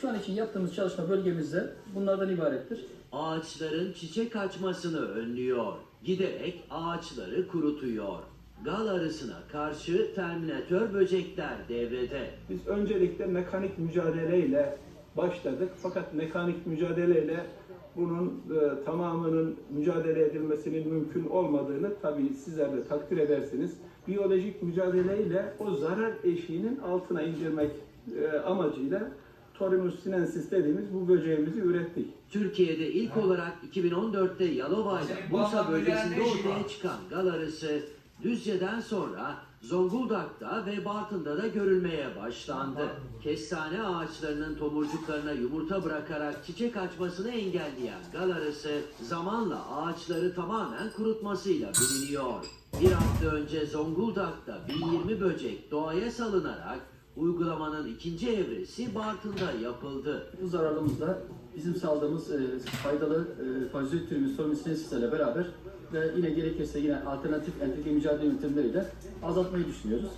Şu an için yaptığımız çalışma bölgemizde bunlardan ibarettir. Ağaçların çiçek açmasını önlüyor. Giderek ağaçları kurutuyor. Gal arısına karşı terminatör böcekler devrede. Biz öncelikle mekanik mücadeleyle başladık. Fakat mekanik mücadeleyle bunun e, tamamının mücadele edilmesinin mümkün olmadığını tabii sizler de takdir edersiniz. Biyolojik mücadeleyle o zarar eşiğinin altına indirmek e, amacıyla Torinus sinensis dediğimiz bu böceğimizi ürettik. Türkiye'de ilk olarak 2014'te Yalova'yla Bursa bölgesinde ortaya çıkan gal arısı Düzce'den sonra Zonguldak'ta ve Bartın'da da görülmeye başlandı. Kestane ağaçlarının tomurcuklarına yumurta bırakarak çiçek açmasını engelleyen gal arısı zamanla ağaçları tamamen kurutmasıyla biliniyor. Bir hafta önce Zonguldak'ta 1020 böcek doğaya salınarak uygulamanın ikinci evresi Bartın'da yapıldı. Bu zararlımızla bizim saldığımız e, faydalı e, parazit türümüz Formicensis'le beraber ve yine gerekirse yine alternatif entegre mücadele yöntemleriyle azaltmayı düşünüyoruz.